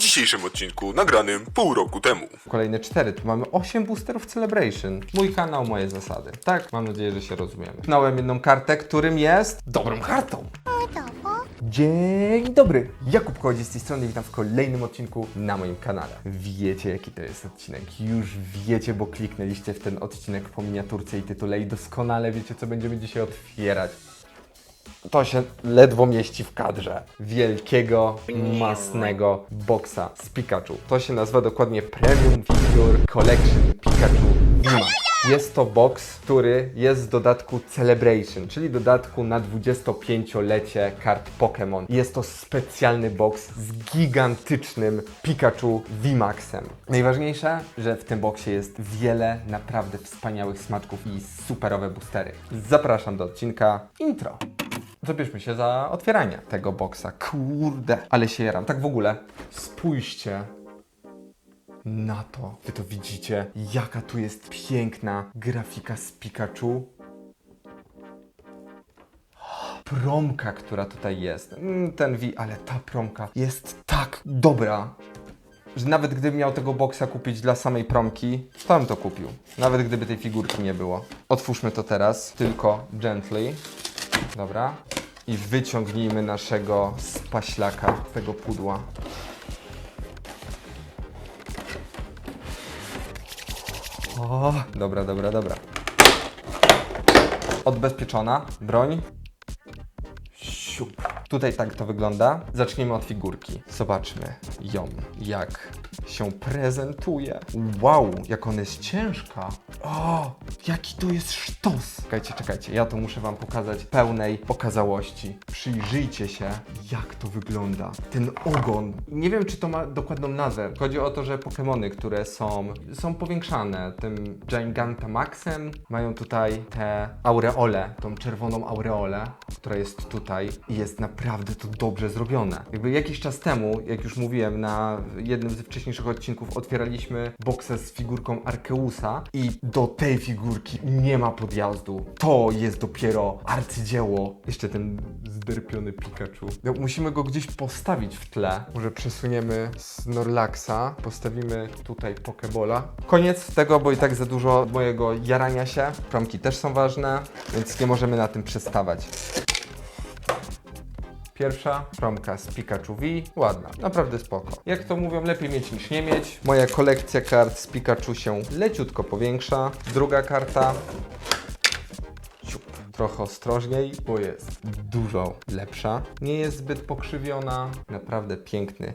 dzisiejszym odcinku nagranym pół roku temu. Kolejne cztery. Tu mamy 8 boosterów Celebration. Mój kanał, moje zasady. Tak? Mam nadzieję, że się rozumiemy. Pchnąłem jedną kartę, którym jest dobrą kartą. Dzień dobry, Jakub Kodzi z tej strony, witam w kolejnym odcinku na moim kanale. Wiecie jaki to jest odcinek, już wiecie, bo kliknęliście w ten odcinek po miniaturce i tytule i doskonale wiecie, co będziemy dzisiaj otwierać. To się ledwo mieści w kadrze. Wielkiego, masnego boksa z Pikachu. To się nazywa dokładnie Premium Figure Collection Pikachu Vima. Jest to box, który jest z dodatku Celebration, czyli dodatku na 25-lecie kart Pokémon. Jest to specjalny box z gigantycznym Pikachu VMAXem. Najważniejsze, że w tym boxie jest wiele naprawdę wspaniałych smaczków i superowe boostery. Zapraszam do odcinka intro. Zabierzmy się za otwieranie tego boksa. Kurde, ale się jaram. Tak w ogóle, spójrzcie na to. Wy to widzicie, jaka tu jest piękna grafika z Pikachu. Promka, która tutaj jest. Mm, Ten V, ale ta promka jest tak dobra, że nawet gdybym miał tego boksa kupić dla samej promki, to bym to kupił. Nawet gdyby tej figurki nie było. Otwórzmy to teraz, tylko gently. Dobra. I wyciągnijmy naszego spaślaka z tego pudła. O, dobra, dobra, dobra. Odbezpieczona broń. Siup. Tutaj tak to wygląda. Zaczniemy od figurki. Zobaczmy ją, jak się prezentuje. Wow, jak ona jest ciężka. O, jaki to jest sztos. Czekajcie, czekajcie, ja to muszę wam pokazać pełnej okazałości. Przyjrzyjcie się, jak to wygląda. Ten ogon. Nie wiem, czy to ma dokładną nazwę. Chodzi o to, że Pokémony, które są, są powiększane tym Gigantamaxem, mają tutaj te aureole, tą czerwoną aureolę, która jest tutaj i jest naprawdę to dobrze zrobione. Jakby jakiś czas temu, jak już mówiłem na jednym z wcześniejszych odcinków, otwieraliśmy boksę z figurką Arkeusa i do tej figurki nie ma podjazdu. To jest dopiero arcydzieło. Jeszcze ten zderpiony Pikachu. No, musimy go gdzieś postawić w tle. Może przesuniemy Snorlaxa, postawimy tutaj Pokebola. Koniec tego, bo i tak za dużo mojego jarania się. Promki też są ważne, więc nie możemy na tym przestawać. Pierwsza promka z Pikachu V, ładna, naprawdę spoko. Jak to mówią, lepiej mieć niż nie mieć. Moja kolekcja kart z Pikachu się leciutko powiększa. Druga karta. Trochę ostrożniej, bo jest dużo lepsza. Nie jest zbyt pokrzywiona. Naprawdę piękny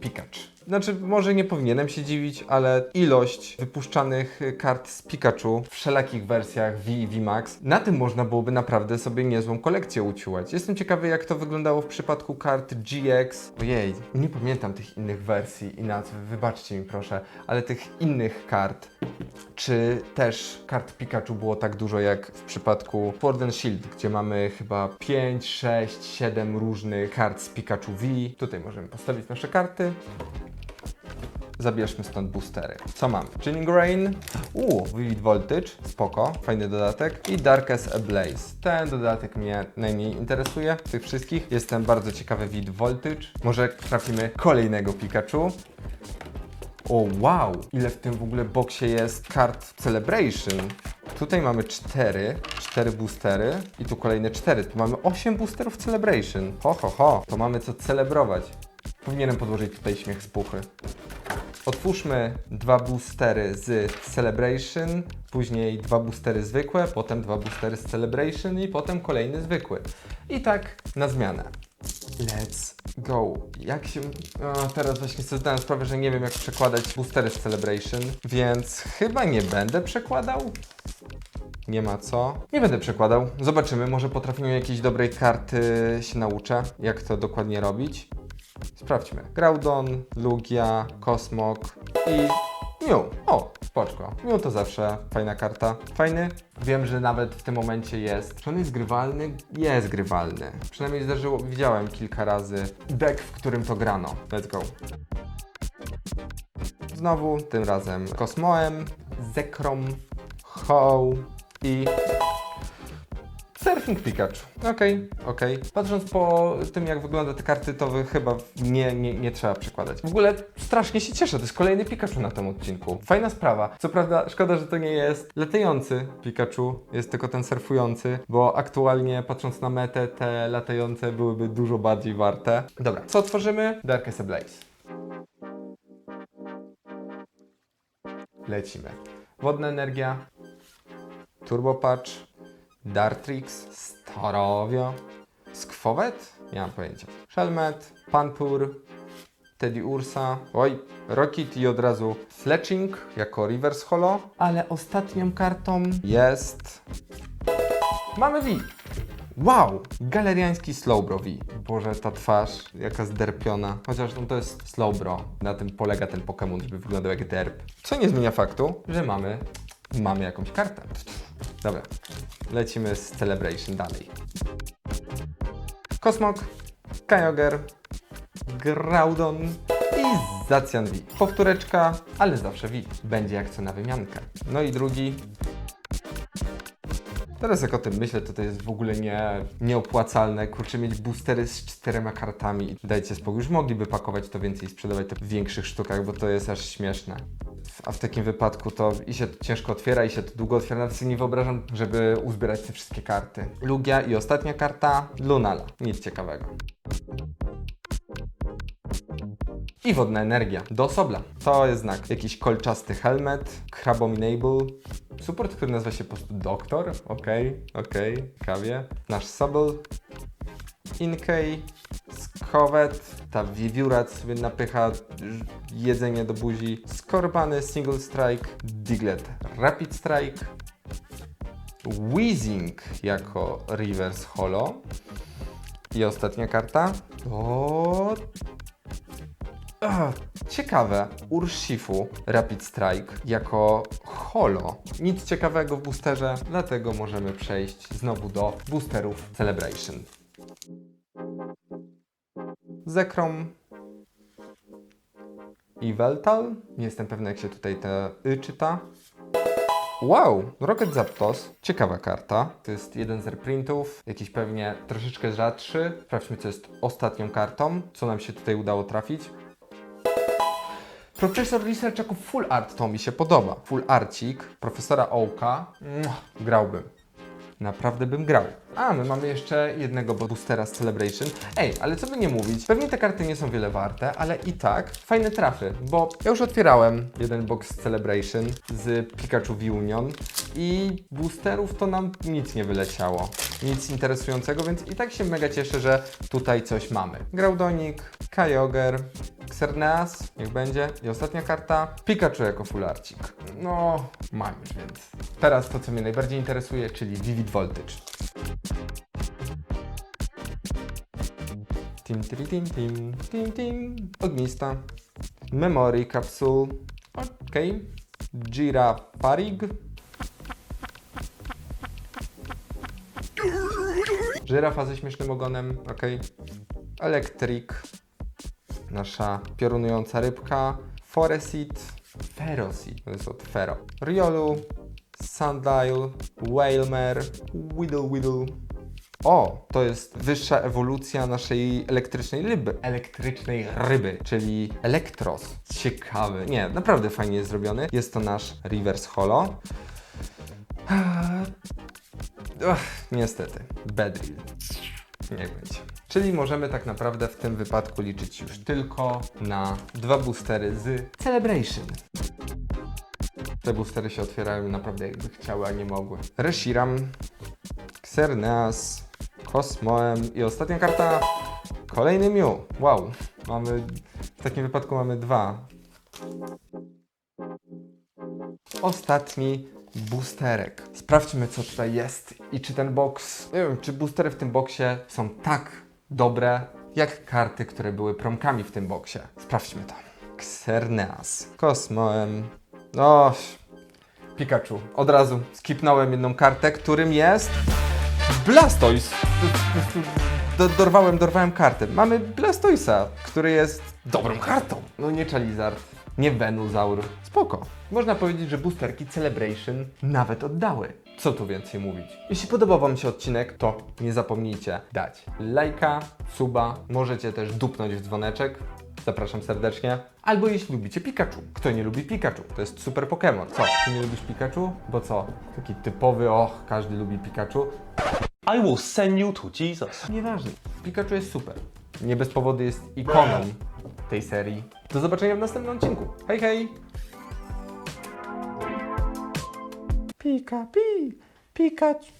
Pikachu. Znaczy, może nie powinienem się dziwić, ale ilość wypuszczanych kart z Pikachu w wszelakich wersjach V i VMAX, na tym można byłoby naprawdę sobie niezłą kolekcję uciułać. Jestem ciekawy, jak to wyglądało w przypadku kart GX. Ojej, nie pamiętam tych innych wersji i nazw, wybaczcie mi proszę, ale tych innych kart. Czy też kart Pikachu było tak dużo jak w przypadku Sword and Shield, gdzie mamy chyba 5, 6, 7 różnych kart z Pikachu V. Tutaj możemy postawić nasze karty. Zabierzmy stąd boostery. Co mamy? Chilling Rain, uuu, Vivid Voltage, spoko, fajny dodatek i Darkest Ablaze. Ten dodatek mnie najmniej interesuje z tych wszystkich. Jestem bardzo ciekawy Vivid Voltage. Może trafimy kolejnego Pikachu. O wow, ile w tym w ogóle boksie jest kart Celebration. Tutaj mamy cztery, cztery boostery i tu kolejne cztery. Tu mamy osiem boosterów Celebration. Ho, ho, ho, to mamy co celebrować. Powinienem podłożyć tutaj śmiech z puchy. Otwórzmy dwa boostery z Celebration, później dwa boostery zwykłe, potem dwa boostery z Celebration i potem kolejny zwykły. I tak na zmianę. Let's go. Jak się... O, teraz właśnie sobie zdałem sprawę, że nie wiem jak przekładać boostery z Celebration, więc chyba nie będę przekładał. Nie ma co. Nie będę przekładał. Zobaczymy, może potrafimy jakiejś dobrej karty się nauczę, jak to dokładnie robić. Sprawdźmy. Groudon, Lugia, Kosmok i Mew. O, spoczko. Mew to zawsze fajna karta. Fajny? Wiem, że nawet w tym momencie jest. Czy on jest grywalny? Jest grywalny. Przynajmniej zdarzyło, widziałem kilka razy deck, w którym to grano. Let's go. Znowu, tym razem Kosmoem, Zekrom, Ho i Surfing Pikachu. Okej, okej. Patrząc po tym, jak wygląda te karty, to wy chyba nie, nie, nie trzeba przekładać. W ogóle strasznie się cieszę, to jest kolejny Pikachu na tym odcinku. Fajna sprawa. Co prawda, szkoda, że to nie jest latający Pikachu, jest tylko ten surfujący, bo aktualnie patrząc na metę, te latające byłyby dużo bardziej warte. Dobra, co otworzymy? Darkest Ablaze. Lecimy. Wodna energia, Turbo Patch, Dartrix, Starovio, Skwowet? Nie mam pojęcia. Shelmet, Panpur, Teddy Ursa, oj, Rocket i od razu Fletching jako Reverse Holo, ale ostatnią kartą jest... Mamy V! Wow! Galeriański Slowbro V. Boże, ta twarz, jaka zderpiona. Chociaż no, to jest Slowbro. Na tym polega ten Pokémon, żeby wyglądał jak derp. Co nie zmienia faktu, że mamy, mamy jakąś kartę. Dobra, lecimy z Celebration dalej. Kosmok, Kyogre, Groudon i Zacian V. Powtóreczka, ale zawsze V. Będzie jak co na wymiankę. No i drugi. Teraz jak o tym myślę, to to jest w ogóle nie, nieopłacalne. Kurczę, mieć boostery z czterema kartami. Dajcie spokój, już mogliby pakować to więcej i sprzedawać to w większych sztukach, bo to jest aż śmieszne. A w takim wypadku to i się to ciężko otwiera, i się to długo otwiera. Nawet sobie nie wyobrażam, żeby uzbierać te wszystkie karty. Lugia i ostatnia karta, Lunala. Nic ciekawego. I wodna energia. Do Sobla. To jest znak. Jakiś kolczasty helmet, Crabominable, support, który nazywa się po prostu Doktor. Okej, okej, kawie. Nasz Sobel, Inkei, Skowet, ta wiewióra co sobie napycha jedzenie do buzi, Skorbany, Single Strike, Diglett, Rapid Strike, Weezing jako Reverse Holo. I ostatnia karta. To... Ach, ciekawe, Urshifu Rapid Strike jako holo. Nic ciekawego w boosterze, dlatego możemy przejść znowu do boosterów Celebration. Zekrom i Veltal. Nie jestem pewny, jak się tutaj te y czyta. Wow, Rocket Zapdos. Ciekawa karta. To jest jeden z reprintów, jakiś pewnie troszeczkę rzadszy. Sprawdźmy, co jest ostatnią kartą, co nam się tutaj udało trafić. Profesor jako full art to mi się podoba. Full arcik profesora Ołka. Grałbym. Naprawdę bym grał. A, my mamy jeszcze jednego boostera z Celebration. Ej, ale co by nie mówić, pewnie te karty nie są wiele warte, ale i tak fajne trafy, bo ja już otwierałem jeden box z Celebration z Pikachu V Union i boosterów to nam nic nie wyleciało. Nic interesującego, więc i tak się mega cieszę, że tutaj coś mamy. Graudonik, Kyogre, Xerneas, niech będzie. I ostatnia karta, Pikachu jako fularcik. No, mam już, więc teraz to, co mnie najbardziej interesuje, czyli Vivid Voltage. Tim, tim, tim, tim, tim, tim. Ognista. Memory Capsule. Okej. Gira Parig. Żyrafa ze śmiesznym ogonem. Okej. Electric. Nasza piorunująca rybka. Foreseed. Feroseed. To jest od Fero. Riolu. Sundial. Whalmer. Whittle Whittle. O, to jest wyższa ewolucja naszej elektrycznej ryby. Elektrycznej ryby, czyli Elektros. Ciekawy. Nie, naprawdę fajnie jest zrobiony. Jest to nasz Reverse Holo. Ach, niestety. Bedrill. Niech będzie. Czyli możemy tak naprawdę w tym wypadku liczyć już tylko na dwa boostery z Celebration. Te boostery się otwierają naprawdę jakby chciały, a nie mogły. Reshiram, Xerneas, Cosmoem i ostatnia karta, kolejny Mew. Wow, mamy, w takim wypadku mamy dwa. Ostatni boosterek. Sprawdźmy, co tutaj jest i czy ten box, nie wiem, czy boostery w tym boxie są tak dobre, jak karty, które były promkami w tym boxie. Sprawdźmy to. Xerneas, Cosmoem, no, Pikachu. Od razu skipnąłem jedną kartę, którym jest Blastoise. Do, dorwałem, dorwałem kartę. Mamy Blastoisa, który jest dobrą kartą. No nie Charizard, nie Venusaur. Spoko. Można powiedzieć, że boosterki Celebration nawet oddały. Co tu więcej mówić? Jeśli podobał Wam się odcinek, to nie zapomnijcie dać lajka, suba, możecie też dupnąć w dzwoneczek. Zapraszam serdecznie. Albo jeśli lubicie Pikachu. Kto nie lubi Pikachu? To jest super Pokémon. Co? Ty nie lubisz Pikachu? Bo co? Taki typowy, och, każdy lubi Pikachu. I will send you to Jesus. Nieważne. Pikachu jest super. Nie bez powodu jest ikoną tej serii. Do zobaczenia w następnym odcinku. Hej, hej! Pika, pi, Pikachu.